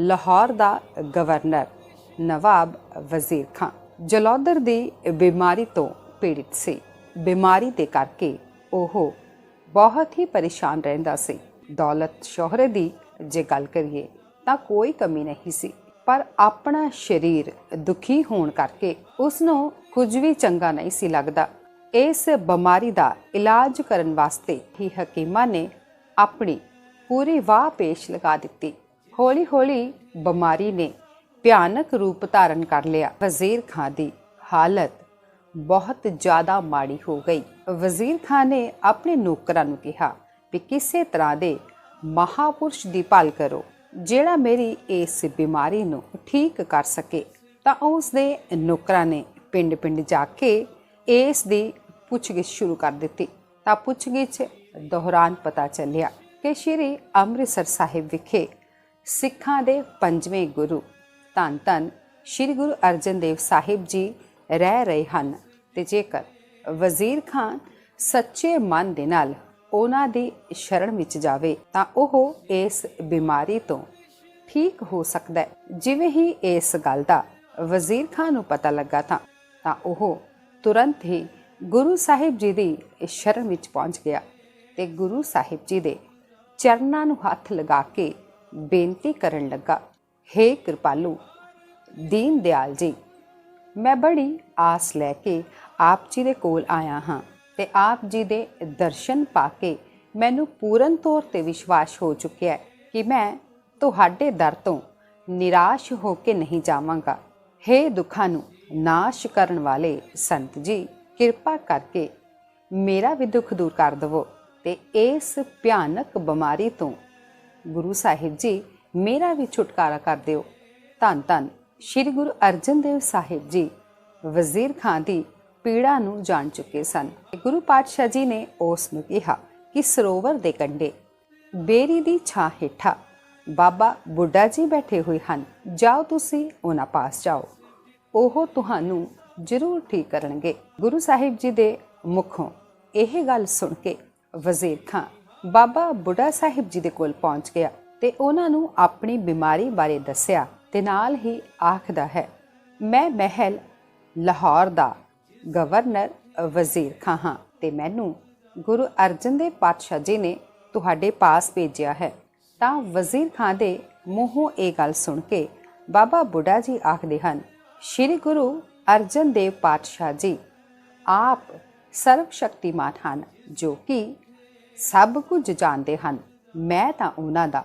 ਲਾਹੌਰ ਦਾ ਗਵਰਨਰ ਨਵਾਬ ਵਜ਼ੀਰ ਖਾਨ। ਜਲੌਧਰ ਦੀ ਬਿਮਾਰੀ ਤੋਂ ਪੀੜਿਤ ਸੀ। ਬਿਮਾਰੀ ਦੇ ਕਰਕੇ ਉਹ ਬਹੁਤ ਹੀ ਪਰੇਸ਼ਾਨ ਰਹਿੰਦਾ ਸੀ। ਦੌਲਤ ਸ਼ੋਹਰੇ ਦੀ ਜੇ ਗੱਲ ਕਰੀਏ ਤਾਂ ਕੋਈ ਕਮੀ ਨਹੀਂ ਸੀ, ਪਰ ਆਪਣਾ ਸਰੀਰ ਦੁਖੀ ਹੋਣ ਕਰਕੇ ਉਸ ਨੂੰ ਕੁਝ ਵੀ ਚੰਗਾ ਨਹੀਂ ਸੀ ਲੱਗਦਾ। ਇਸ ਬਿਮਾਰੀ ਦਾ ਇਲਾਜ ਕਰਨ ਵਾਸਤੇ ਹੀ ਹਕੀਮਾਂ ਨੇ ਆਪਣੀ ਪੂਰੀ ਵਾਹ ਪੇਸ਼ ਲਗਾ ਦਿੱਤੀ। ਹੌਲੀ-ਹੌਲੀ ਬਿਮਾਰੀ ਨੇ ਭਿਆਨਕ ਰੂਪ ਧਾਰਨ ਕਰ ਲਿਆ। ਵਜ਼ੀਰ ਖਾਨ ਦੀ ਹਾਲਤ ਬਹੁਤ ਜ਼ਿਆਦਾ ਮਾੜੀ ਹੋ ਗਈ। ਵਜ਼ੀਰ ਖਾਨ ਨੇ ਆਪਣੇ ਨੌਕਰਾਂ ਨੂੰ ਕਿਹਾ ਕਿ ਕਿਸੇ ਤਰ੍ਹਾਂ ਦੇ ਮਹਾਪੁਰਸ਼ ਦੀ ਭਾਲ ਕਰੋ, ਜਿਹੜਾ ਮੇਰੀ ਇਸ ਬਿਮਾਰੀ ਨੂੰ ਠੀਕ ਕਰ ਸਕੇ। ਤਾਂ ਉਸ ਦੇ ਨੌਕਰਾਂ ਨੇ ਪਿੰਡ-ਪਿੰਡ ਜਾ ਕੇ ਇਸ ਦੀ ਪੁੱਛਗਿੱਛ ਸ਼ੁਰੂ ਕਰ ਦਿੱਤੀ। ਤਾਂ ਪੁੱਛਗਿੱਛ ਦੌਰਾਨ ਪਤਾ ਚੱਲਿਆ ਕਿ ਸ਼੍ਰੀ ਅੰਮ੍ਰਿਤਸਰ ਸਾਹਿਬ ਵਿਖੇ ਸਿੱਖਾਂ ਦੇ ਪੰਜਵੇਂ ਗੁਰੂ। ਧੰਨ ਧੰਨ ਸ਼੍ਰੀ ਗੁਰੂ ਅਰਜਨ ਦੇਵ ਸਾਹਿਬ ਜੀ ਰਹਿ ਰਹੇ ਹਨ ਤੇ ਜੇਕਰ ਵਜ਼ੀਰ ਖਾਨ ਸੱਚੇ ਮਨ ਦੇ ਨਾਲ ਉਹਨਾਂ ਦੀ ਸ਼ਰਣ ਵਿੱਚ ਜਾਵੇ ਤਾਂ ਉਹ ਇਸ ਬਿਮਾਰੀ ਤੋਂ ਠੀਕ ਹੋ ਸਕਦਾ ਹੈ। ਜਿਵੇਂ ਹੀ ਇਸ ਗੱਲ ਦਾ ਵਜ਼ੀਰ ਖਾਨ ਨੂੰ ਪਤਾ ਲੱਗਾ ਤਾਂ ਤਾਂ ਉਹ ਤੁਰੰਤ ਹੀ ਗੁਰੂ ਸਾਹਿਬ ਜੀ ਦੀ ਸ਼ਰਨ ਵਿੱਚ ਪਹੁੰਚ ਗਿਆ ਤੇ ਗੁਰੂ ਸਾਹਿਬ ਜੀ ਦੇ ਚਰਨਾਂ ਨੂੰ ਹੱਥ ਲਗਾ ਕੇ ਬੇਨਤੀ ਕਰਨ ਲੱਗਾ हे ਕਿਰਪਾਲੂ, ਦੀਨ ਦਿਆਲ ਜੀ, ਮੈਂ ਬੜੀ ਆਸ ਲੈ ਕੇ ਆਪ ਜੀ ਦੇ ਕੋਲ ਆਇਆ ਹਾਂ ਤੇ ਆਪ ਜੀ ਦੇ ਦਰਸ਼ਨ ਪਾ ਕੇ ਮੈਨੂੰ ਪੂਰਨ ਤੌਰ ਤੇ ਵਿਸ਼ਵਾਸ ਹੋ ਚੁੱਕਿਆ ਹੈ ਕਿ ਮੈਂ ਤੁਹਾਡੇ ਦਰ ਤੋਂ ਨਿਰਾਸ਼ ਹੋ ਕੇ ਨਹੀਂ ਜਾਵਾਂਗਾ। हे ਦੁੱਖਾਂ ਨੂੰ ਨਾਸ਼ ਕਰਨ ਵਾਲੇ ਸੰਤ ਜੀ, ਕਿਰਪਾ ਕਰਕੇ ਮੇਰਾ ਵੀ ਦੁੱਖ ਦੂਰ ਕਰ ਦਵੋ ਤੇ ਇਸ ਭਿਆਨਕ ਬਿਮਾਰੀ ਤੋਂ ਗੁਰੂ ਸਾਹਿਬ ਜੀ, ਮੇਰਾ ਵੀ ਛੁਟਕਾਰਾ ਕਰ ਦਿਓ। ਧੰਨ ਧੰਨ। ਸ੍ਰੀ ਗੁਰੂ ਅਰਜਨ ਦੇਵ ਸਾਹਿਬ ਜੀ, ਵਜ਼ੀਰ ਖਾਨ ਦੀ ਪੀੜਾ ਨੂੰ ਜਾਣ ਚੁੱਕੇ ਸਨ। ਗੁਰੂ ਪਾਤਸ਼ਾਹ ਜੀ ਨੇ ਉਸ ਨੂੰ ਕਿਹਾ ਕਿ ਸਰੋਵਰ ਦੇ ਕੰਢੇ, ਬੇਰੀ ਦੀ ਛਾਂ ਹੇਠਾਂ ਬਾਬਾ ਬੁੱਢਾ ਜੀ ਬੈਠੇ ਹੋਏ ਹਨ। ਜਾਓ ਤੁਸੀਂ, ਉਹਨਾਂ ਪਾਸ ਜਾਓ। ਉਹ ਤੁਹਾਨੂੰ ਜ਼ਰੂਰ ਠੀਕ ਕਰਨਗੇ। ਗੁਰੂ ਸਾਹਿਬ ਜੀ ਦੇ ਮੁਖੋਂ ਇਹ ਗੱਲ ਸੁਣ ਕੇ ਵਜ਼ੀਰ ਖਾਨ ਬਾਬਾ ਬੁੱਢਾ ਸਾਹਿਬ ਜੀ ਦੇ ਕੋਲ ਪਹੁੰਚ ਗਿਆ ਤੇ ਉਹਨਾਂ ਨੂੰ ਆਪਣੀ ਬਿਮਾਰੀ ਬਾਰੇ ਦੱਸਿਆ ਤੇ ਨਾਲ ਹੀ ਆਖਦਾ ਹੈ, ਮੈਂ ਮਹਿਲ ਲਾਹੌਰ ਦਾ ਗਵਰਨਰ ਵਜ਼ੀਰ ਖਾਂ ਹਾਂ ਤੇ ਮੈਨੂੰ ਗੁਰੂ ਅਰਜਨ ਦੇਵ ਪਾਤਸ਼ਾਹ ਜੀ ਨੇ ਤੁਹਾਡੇ ਪਾਸ ਭੇਜਿਆ ਹੈ। ਤਾਂ ਵਜ਼ੀਰ ਖਾਂ ਦੇ ਮੂੰਹੋਂ ਇਹ ਗੱਲ ਸੁਣ ਕੇ ਬਾਬਾ ਬੁੱਢਾ ਜੀ ਆਖਦੇ ਹਨ, ਸ੍ਰੀ ਗੁਰੂ ਅਰਜਨ ਦੇਵ ਪਾਤਸ਼ਾਹ ਜੀ, ਆਪ ਸਰਵ ਸ਼ਕਤੀਮਾਨ ਹਨ ਜੋ ਕਿ ਸਭ ਕੁਝ ਜਾਣਦੇ ਹਨ। ਮੈਂ ਤਾਂ ਉਹਨਾਂ ਦਾ